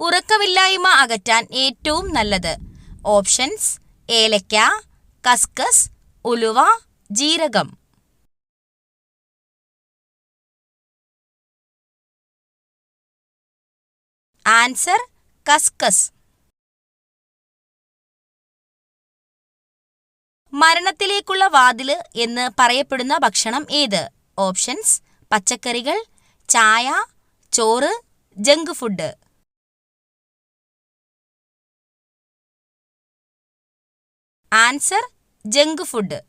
ഉറക്കമില്ലായ്മ അകറ്റാൻ ഏറ്റവും നല്ലത്. ഓപ്ഷൻസ് ഏലക്ക കസ്കസ് ഉലുവ ജീരകം. ആൻസർ കസ്കസ്. മരണത്തിലേക്കുള്ള വാതിൽ എന്ന് പറയപ്പെടുന്ന ഭക്ഷണം ഏത്? ഓപ്ഷൻസ് പച്ചക്കറികൾ ചായ ചോറ് junk food. Answer junk food.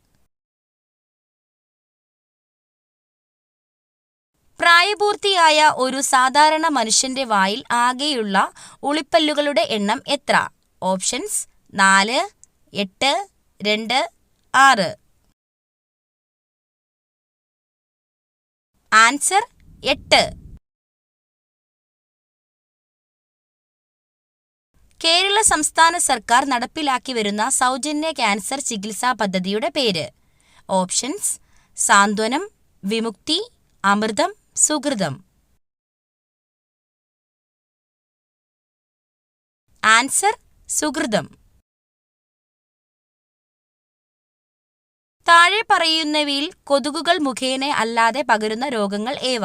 പ്രായപൂർത്തിയായ ഒരു സാധാരണ മനുഷ്യന്റെ വായിൽ ആകെയുള്ള ഉളിപ്പല്ലുകളുടെ എണ്ണം എത്ര? ഓപ്ഷൻസ് നാല് എട്ട് രണ്ട് ആറ്. ആൻസർ എട്ട്. കേരള സംസ്ഥാന സർക്കാർ നടപ്പിലാക്കി വരുന്ന സൗജന്യ ക്യാൻസർ ചികിത്സാ പദ്ധതിയുടെ പേര്. ഓപ്ഷൻസ് സാന്ത്വനം വിമുക്തി അമൃതം സുഹൃതം. ആൻസർ സുഹൃതം. താഴെ പറയുന്നവയിൽ കൊതുകുകൾ മുഖേന അല്ലാതെ പകരുന്ന രോഗങ്ങൾ ഏവ?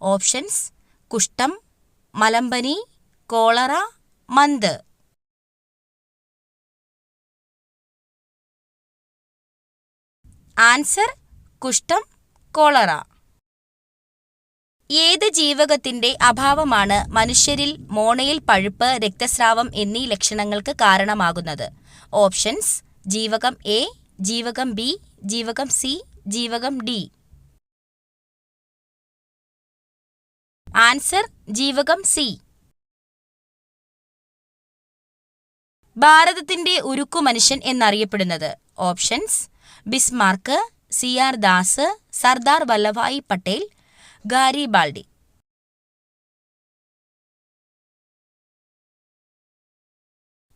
ഓപ്ഷൻസ് കുഷ്ഠം മലമ്പനി കോളറ മന്ത്. ആൻസർ കുഷ്ഠം കോളറ. ഏത് ജീവകത്തിന്റെ അഭാവമാണ് മനുഷ്യരിൽ മോണയിൽ പഴുപ്പ് രക്തസ്രാവം എന്നീ ലക്ഷണങ്ങൾക്ക് കാരണമാകുന്നത്? ഓപ്ഷൻസ് ജീവകം എ ജീവകം ബി ജീവകം സി ജീവകം ഡി. ആൻസർ ജീവകം സി. ഭാരതത്തിന്റെ ഉരുക്കു മനുഷ്യൻ എന്നറിയപ്പെടുന്നത്. Options Bismarck C R Das Sardar Vallabhbhai Patel Garibaldi.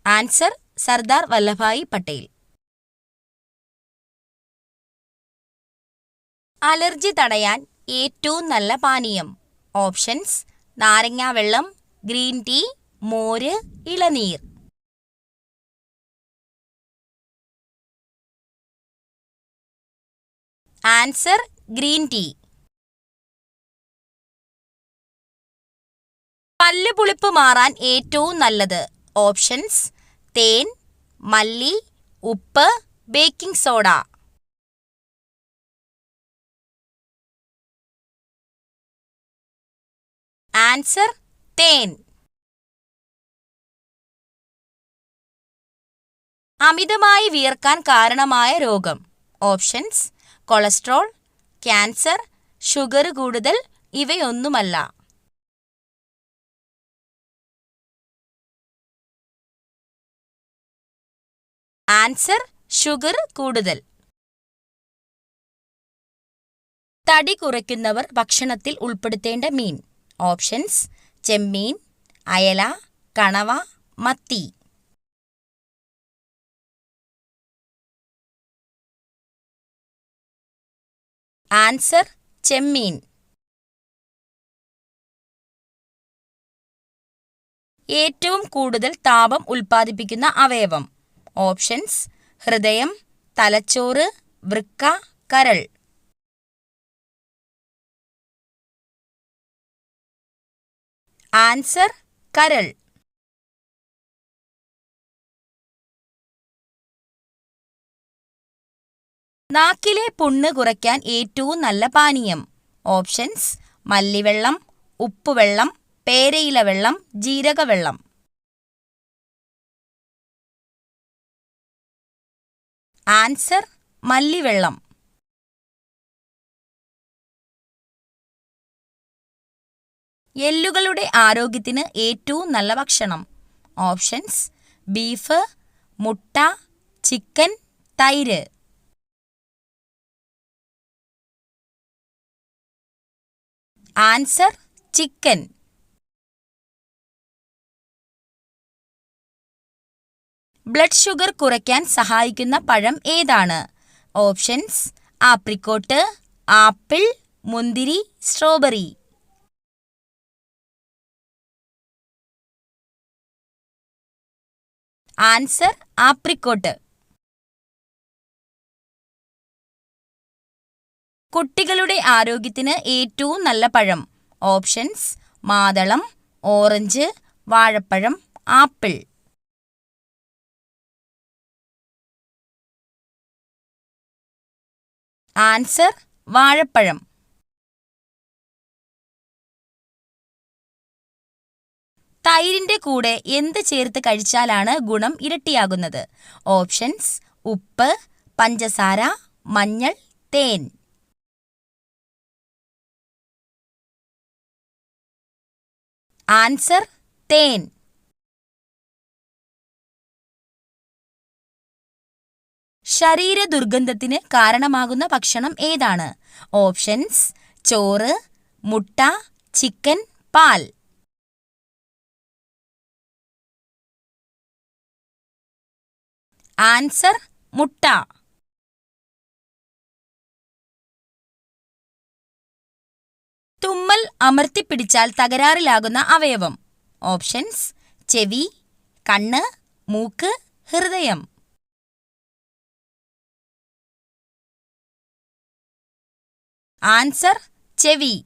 Answer Sardar Vallabhbhai Patel. Allergy തടയാൻ ഏറ്റവും നല്ല പാനീയം. ഓപ്ഷൻസ് നാരങ്ങാവെള്ളം ഗ്രീൻ ടീ മോര് ഇളനീർ. Answer green tea. പല്ല് പുളിപ്പ് മാറാൻ ഏറ്റവും നല്ലത്. ഓപ്ഷൻസ് തേൻ മല്ലി ഉപ്പ് ബേക്കിംഗ് സോഡ. ആൻസർ തേൻ. അമിതമായി വിയർക്കാൻ കാരണമായ രോഗം. ഓപ്ഷൻസ് കൊളസ്ട്രോൾ ക്യാൻസർ ഷുഗർ കൂടുതൽ ഇവയൊന്നുമല്ല. ആൻസർ ഷുഗർ കൂടുതൽ. തടി കുറയ്ക്കുന്നവർ ഭക്ഷണത്തിൽ ഉൾപ്പെടുത്തേണ്ട മീൻ. ഓപ്ഷൻസ് ചെമ്മീൻ അയല കണവ മത്തി. ആൻസർ ചെമ്മീൻ. ഏറ്റവും കൂടുതൽ താപം ഉൽപ്പാദിപ്പിക്കുന്ന അവയവം. ഓപ്ഷൻസ് ഹൃദയം തലച്ചോറ് വൃക്ക കരൾ. ആൻസർ കരൾ. നാക്കിലെ പുണ്ണ് കുറയ്ക്കാൻ ഏറ്റവും നല്ല പാനീയം. ഓപ്ഷൻസ് മല്ലിവെള്ളം ഉപ്പുവെള്ളം പേരയില വെള്ളം ജീരകവെള്ളം. ആൻസർ മല്ലിവെള്ളം. എല്ലുകളുടെ ആരോഗ്യത്തിന് ഏറ്റവും നല്ല ഭക്ഷണം. ഓപ്ഷൻസ് ബീഫ് മുട്ട ചിക്കൻ തൈര്. Answer chicken. ബ്ലഡ് ഷുഗർ കുറയ്ക്കാൻ സഹായിക്കുന്ന പഴം ഏതാണ്? ഓപ്ഷൻസ് ആപ്രിക്കോട്ട് ആപ്പിൾ മുന്തിരി സ്ട്രോബെറി. Answer apricot. കുട്ടികളുടെ ആരോഗ്യത്തിന് ഏറ്റവും നല്ല പഴം. ഓപ്ഷൻസ് മാതളം ഓറഞ്ച് വാഴപ്പഴം ആപ്പിൾ. ആൻസർ വാഴപ്പഴം. തൈരിന്റെ കൂടെ എന്ത് ചേർത്ത് കഴിച്ചാലാണ് ഗുണം ഇരട്ടിയാകുന്നത്? ഓപ്ഷൻസ് ഉപ്പ് പഞ്ചസാര മഞ്ഞൾ തേൻ. ആൻസർ തേൻ. ശരീര ദുർഗന്ധത്തിന് കാരണമാകുന്ന ഭക്ഷണം ഏതാണ്? ഓപ്ഷൻസ് ചോറ് മുട്ട ചിക്കൻ പാൽ. ആൻസർ മുട്ട. അമർത്തിപ്പിടിച്ചാൽ തകരാറിലാകുന്ന അവയവം. ഓപ്ഷൻസ് ചെവി കണ്ണ് മൂക്ക് ഹൃദയം. ആൻസർ ചെവി.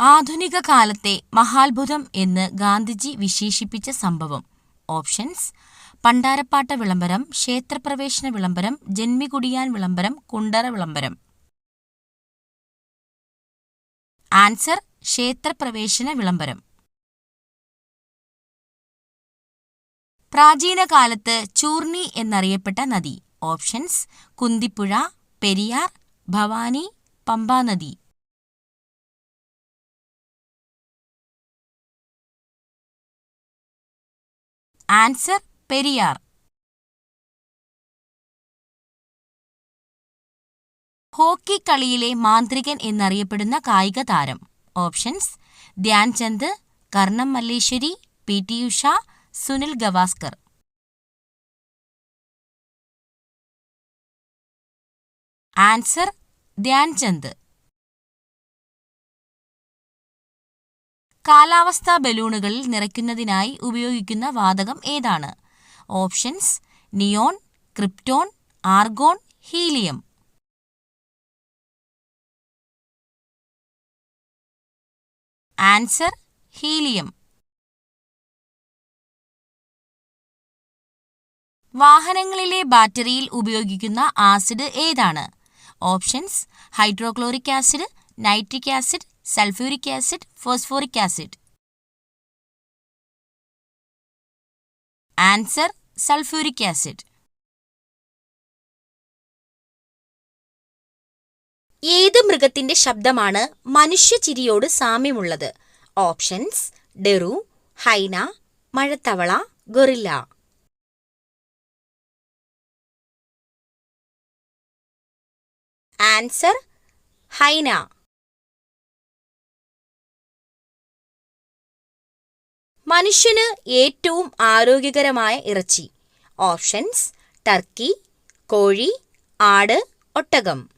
ആധുനിക കാലത്തെ മഹാത്ഭുതം എന്ന് ഗാന്ധിജി വിശേഷിപ്പിച്ച സംഭവം. ഓപ്ഷൻസ് പണ്ടാരപ്പാട്ട വിളംബരം ക്ഷേത്രപ്രവേശന വിളംബരം ജന്മികുടിയാൻ വിളംബരം കുണ്ടറ വിളംബരം. ആൻസർ ക്ഷേത്രപ്രവേശന വിളംബരം. പ്രാചീന കാലത്ത് ചൂർണി എന്നറിയപ്പെട്ട നദി. Options Kunthipuzha Periyar Bhavani പമ്പാനദി answer Periyar. Hockey കളിയിലെ മാന്ത്രികൻ എന്നറിയപ്പെടുന്ന കായിക താരം. Options Dhyan Chand Karnam Malleswari P T Usha Sunil Gavaskar. Answer Dhyan Chand കാലാവസ്ഥാ ബലൂണുകളിൽ നിറയ്ക്കുന്നതിനായി ഉപയോഗിക്കുന്ന വാതകം ഏതാണ്? Options neon krypton argon helium. Answer helium. വാഹനങ്ങളിലെ ബാറ്ററിയിൽ ഉപയോഗിക്കുന്ന ആസിഡ് ഏതാണ്? Options hydrochloric acid nitric acid sulphuric acid phosphoric acid. Answer sulphuric acid. ഏത് മൃഗത്തിന്റെ ശബ്ദമാണ് മനുഷ്യ ചിരിയോട് സാമ്യമുള്ളത്? ഓപ്ഷൻസ് ഡെറു ഹൈന മഴത്തവള ഗൊറില്ല. Answer hyena. മനുഷ്യന് ഏറ്റവും ആരോഗ്യകരമായ ഇറച്ചി. ഓപ്ഷൻസ് ടർക്കി കോഴി ആട് ഒട്ടകം.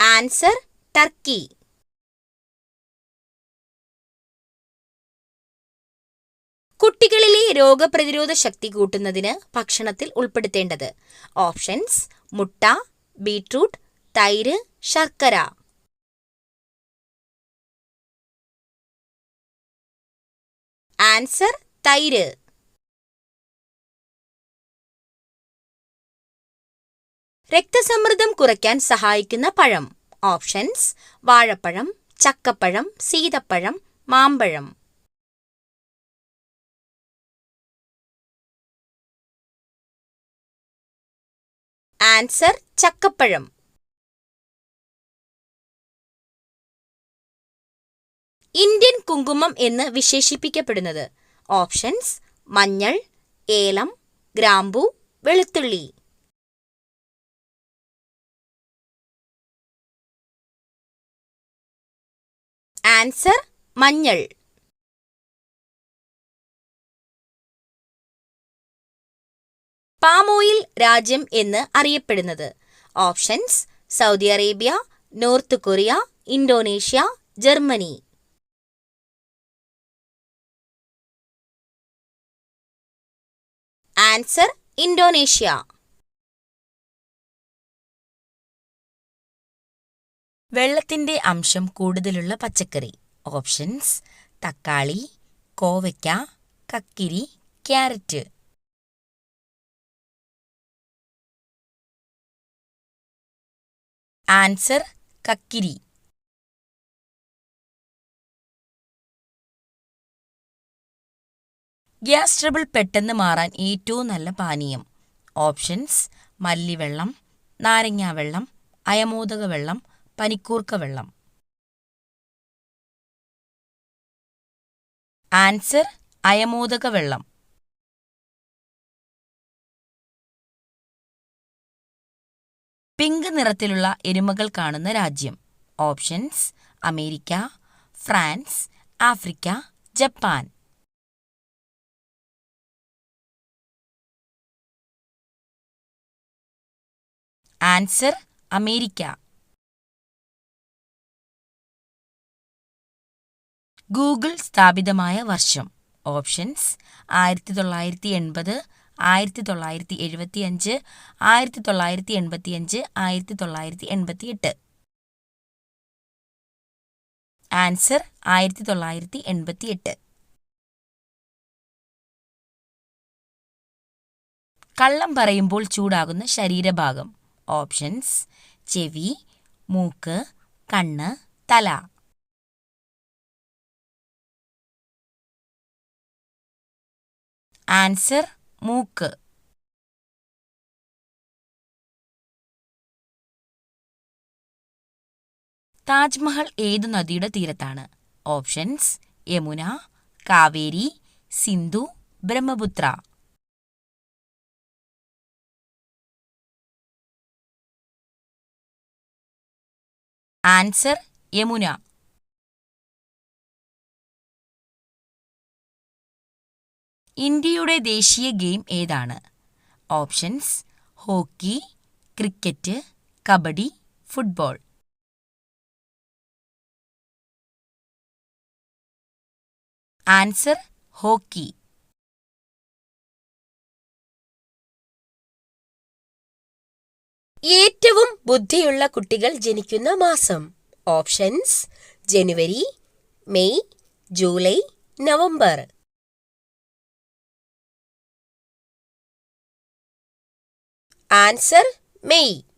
Answer turkey. കുട്ടികളിലെ രോഗപ്രതിരോധ ശക്തി കൂട്ടുന്നതിന് ഭക്ഷണത്തിൽ ഉൾപ്പെടുത്തേണ്ടത്. ഓപ്ഷൻസ് മുട്ട ബീട്രൂട്ട് തൈര് ശർക്കര. ആൻസർ തൈര്. രക്തസമ്മർദ്ദം കുറയ്ക്കാൻ സഹായിക്കുന്ന പഴം. ഓപ്ഷൻസ് വാഴപ്പഴം ചക്കപ്പഴം സീതപ്പഴം മാമ്പഴം. ആൻസർ ചക്കപ്പഴം. ഇന്ത്യൻ കുങ്കുമം എന്ന് വിശേഷിപ്പിക്കപ്പെടുന്നത്. ഓപ്ഷൻസ് മഞ്ഞൾ ഏലം ഗ്രാമ്പു വെളുത്തുള്ളി. ആൻസർ മഞ്ഞൾ. പാമോയിൽ രാജ്യം എന്ന് അറിയപ്പെടുന്നത്. Options Saudi Arabia North Korea Indonesia Germany. Answer Indonesia വെള്ളത്തിന്റെ അംശം കൂടുതലുള്ള പച്ചക്കറി. ഓപ്ഷൻസ് തക്കാളി കോവയ്ക്ക കക്കിരി ക്യാരറ്റ്. ആൻസർ കക്കിരി. ഗ്യാസ് ട്രബിൾ പെട്ടെന്ന് മാറാൻ ഏറ്റവും നല്ല പാനീയം. ഓപ്ഷൻസ് മല്ലിവെള്ളം നാരങ്ങാവെള്ളം അയമോദക വെള്ളം പനിക്കൂർക്ക വെള്ളം. ആൻസർ അയമോദക വെള്ളം. പിങ്ക് നിറത്തിലുള്ള എരുമകൾ കാണുന്ന രാജ്യം. Options America France Africa Japan. Answer America. Google സ്ഥാപിതമായ വർഷം. ഓപ്ഷൻസ് ആയിരത്തി തൊള്ളായിരത്തി എൺപത് ആയിരത്തി തൊള്ളായിരത്തി എഴുപത്തി അഞ്ച് ആയിരത്തി തൊള്ളായിരത്തി എൺപത്തി അഞ്ച് ആയിരത്തി തൊള്ളായിരത്തി എൺപത്തി എട്ട് ആൻസർ ആയിരത്തി തൊള്ളായിരത്തി എൺപത്തി എട്ട് കള്ളം പറയുമ്പോൾ ചൂടാകുന്ന ശരീരഭാഗം. ഓപ്ഷൻസ് ചെവി മൂക്ക് കണ്ണ് തല. ആൻസർ മൂക്ക്. താജ്മഹൽ ഏതു നദിയുടെ തീരത്താണ്? ഓപ്ഷൻസ് യമുന കാവേരി സിന്ധു ബ്രഹ്മപുത്ര. ആൻസർ യമുന ഇന്ത്യയുടെ ദേശീയ ഗെയിം ഏതാണ്? Options hockey cricket kabaddi football. Answer hockey. ഏറ്റവും ബുദ്ധിയുള്ള കുട്ടികൾ ജനിക്കുന്ന മാസം. Options January May July November. Answer May.